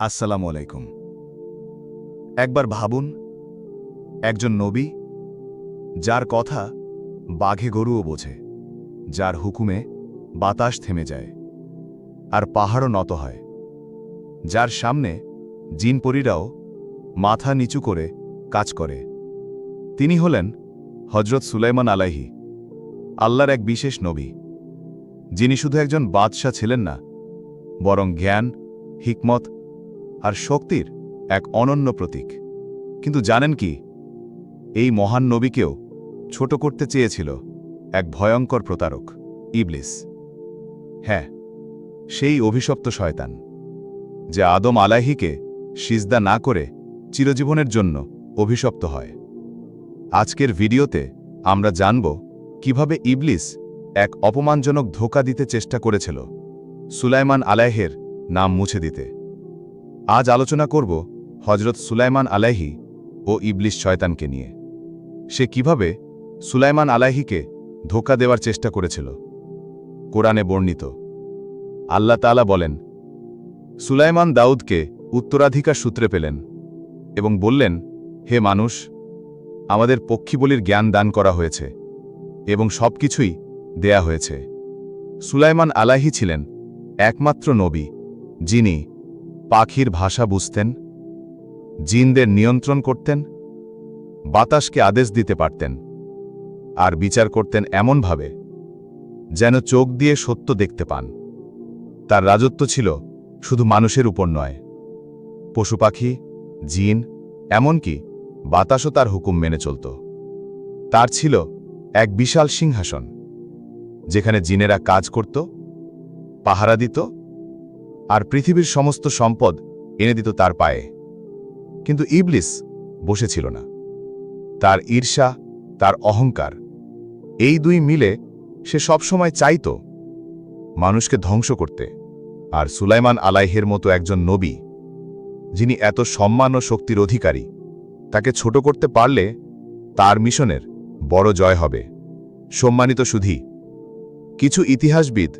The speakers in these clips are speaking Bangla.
আসসালামু আলাইকুম। একবার ভাবুন, একজন নবী, যার কথা বাঘে গরুও বোঝে, যার হুকুমে বাতাস থেমে যায় আর পাহাড়ও নত হয়। যার সামনে জিনপরীরাও মাথা নিচু করে কাজ করে। তিনি হলেন হজরত সুলাইমান আলাহি আল্লাহর এক বিশেষ নবী। যিনি শুধু একজন বাদশাহ ছিলেন না, বরং জ্ঞান, হিকমত শক্তির এক অনন্য প্রতীক। কিন্তু জানেন কি? এই মহান নবীকেও ছোট করতে চেয়েছিল এক ভয়ঙ্কর প্রতারক, ইবলিস। হ্যাঁ সেই অভিশপ্ত শয়তান, যে আদম আলাহিকে সিজদা না করে চিরজীবনের জন্য অভিশপ্ত হয়। আজকের ভিডিওতে আমরা জানব কীভাবে ইবলিস এক অপমানজনক ধোকা দিতে চেষ্টা করেছিল সুলাইমান আলাহের নাম মুছে দিতে। আজ আলোচনা করব হজরত সুলাইমান আলাহি ও ইবলিস শয়তানকে নিয়ে। সে কীভাবে সুলাইমান আলাহিকে ধোকা দেওয়ার চেষ্টা করেছিল। কোরআনে বর্ণিত, আল্লাহ তালা বলেন, সুলাইমান দাউদকে উত্তরাধিকার সূত্রে পেলেন এবং বললেন, হে মানুষ, আমাদের পক্ষীবলির জ্ঞান দান করা হয়েছে এবং সবকিছুই দেয়া হয়েছে। সুলাইমান আলাহি ছিলেন একমাত্র নবী যিনি পাখির ভাষা বুঝতেন, জিনদের নিয়ন্ত্রণ করতেন, বাতাসকে আদেশ দিতে পারতেন, আর বিচার করতেন এমনভাবে যেন চোখ দিয়ে সত্য দেখতে পান। তার রাজত্ব ছিল শুধু মানুষের উপর নয়। পশু পাখি, জিন, এমনকি বাতাসও তার হুকুম মেনে চলত। তার ছিল এক বিশাল সিংহাসন, যেখানে জিনেরা কাজ করত, পাহারা দিত আর পৃথিবীর সমস্ত সম্পদ এনে দিত তার পায়ে। কিন্তু ইবলিস বসেছিল না। তার ঈর্ষা, তার অহংকার, এই দুই মিলে সে সবসময় চাইত মানুষকে ধ্বংস করতে। আর সুলাইমান আলাইহের মতো একজন নবী, যিনি এত সম্মান ও শক্তির অধিকারী, তাকে ছোট করতে পারলে তার মিশনের বড় জয় হবে। সম্মানিত সুধী, কিছু ইতিহাসবিদ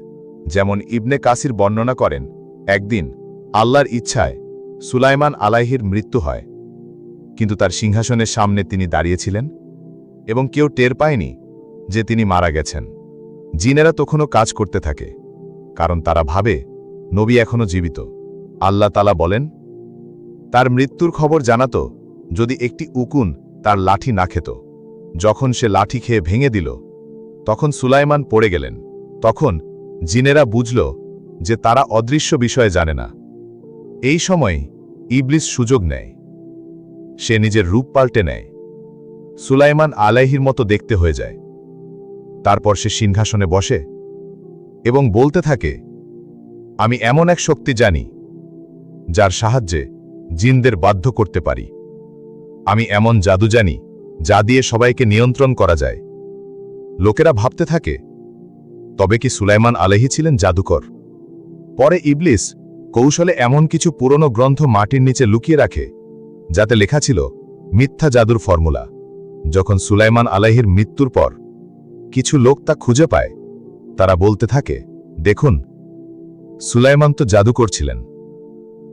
যেমন ইবনে কাসির বর্ণনা করেন একদিন, আল্লাহর ইচ্ছায় সুলাইমান আলাইহির মৃত্যু হয়। কিন্তু তার সিংহাসনের সামনে তিনি দাঁড়িয়েছিলেন এবং কেউ টের পায়নি যে তিনি মারা গেছেন। জিনেরা তখনও কাজ করতে থাকে, কারণ তারা ভাবে, নবী এখনও জীবিত। আল্লাহ তালা বলেন, তার মৃত্যুর খবর জানাত যদি একটি উকুন তার লাঠি না খেত। যখন সে লাঠি খেয়ে ভেঙে দিল, তখন সুলাইমান পড়ে গেলেন। তখন জিনেরা বুঝল যে তারা অদৃশ্য বিষয়ে জানে না। এই সময় ইবলিস সুযোগ নেয়। সে নিজের রূপ পাল্টে নেয়। সুলাইমান আলাইহির মতো দেখতে হয়ে যায়। তারপর সে সিংহাসনে বসে এবং বলতে থাকে, আমি এমন এক শক্তি জানি, যার সাহায্যে জিনদের বাধ্য করতে পারি। আমি এমন জাদু জানি, যা দিয়ে সবাইকে নিয়ন্ত্রণ করা যায়। লোকেরা ভাবতে থাকে, তবে কি সুলাইমান আলহি ছিলেন জাদুকর? পরে ইবলিস কৌশলে এমন কিছু পুরনো গ্রন্থ মাটির নিচে লুকিয়ে রাখে, যাতে লেখা ছিল মিথ্যা জাদুর ফর্মুলা। যখন সুলাইমান আলাহির মৃত্যুর পর কিছু লোক তা খুঁজে পায়, তারা বলতে থাকে, দেখুন, সুলাইমান তো জাদু করছিলেন।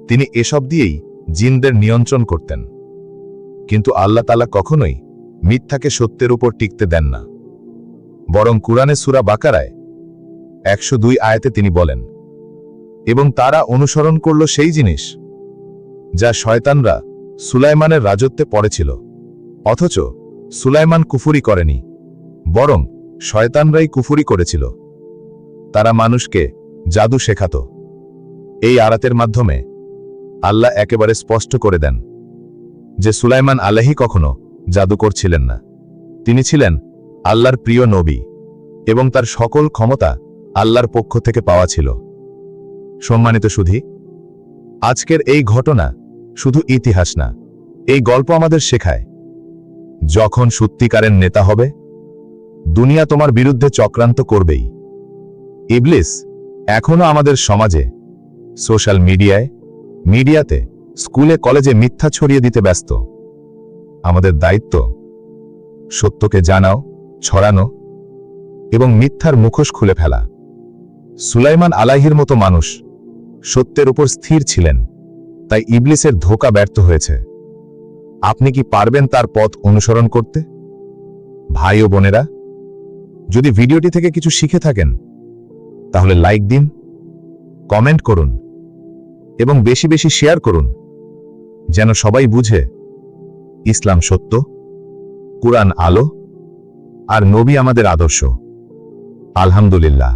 তিনি এসব দিয়েই জিনদের নিয়ন্ত্রণ করতেন। কিন্তু আল্লাহ তালা কখনোই মিথ্যাকে সত্যের উপর টিকতে দেন না। বরং কুরআনে সুরা বাকারায় একশো দুই আয়াতে তিনি বলেন এবং তারা অনুসরণ করল সেই জিনিস যা শয়তানরা সুলাইমানের রাজত্বে পড়েছিল। অথচ সুলাইমান কুফুরি করেনি, বরং শয়তানরাই কুফুরি করেছিল। তারা মানুষকে জাদু শেখাত। এই আরাতের মাধ্যমে আল্লাহ একেবারে স্পষ্ট করে দেন যে সুলাইমান আলাহি কখনো জাদু করছিলেন না। তিনি ছিলেন আল্লাহর প্রিয় নবী এবং তার সকল ক্ষমতা আল্লাহর পক্ষ থেকে পাওয়া ছিল। সম্মানিত সুধী, আজকের এই ঘটনা শুধু ইতিহাস না, এই গল্প আমাদের শেখায়। যখন সত্যিকারের নেতা হবে, দুনিয়া তোমার বিরুদ্ধে চক্রান্ত করবেই। ইবলিস এখনও আমাদের সমাজে, সোশ্যাল মিডিয়ায়, মিডিয়াতে, স্কুলে, কলেজে মিথ্যা ছড়িয়ে দিতে ব্যস্ত। আমাদের দায়িত্ব, সত্যকে জানাও, ছড়ানো এবং মিথ্যার মুখোশ খুলে ফেলা। সুলাইমান আলাহির মতো মানুষ সত্যের উপর স্থির ছিলেন, তাই ইবলিসের ধোকা ব্যর্থ হয়েছে। আপনি কি পারবেন তার পথ অনুসরণ করতে? ভাই ও বোনেরা, যদি ভিডিওটি থেকে কিছু শিখে থাকেন, তাহলে লাইক দিন, কমেন্ট করুন, এবং বেশি বেশি শেয়ার করুন, যেন সবাই বুঝে ইসলাম সত্য, কুরআন আলো, আর নবী আমাদের আদর্শ। আলহামদুলিল্লাহ।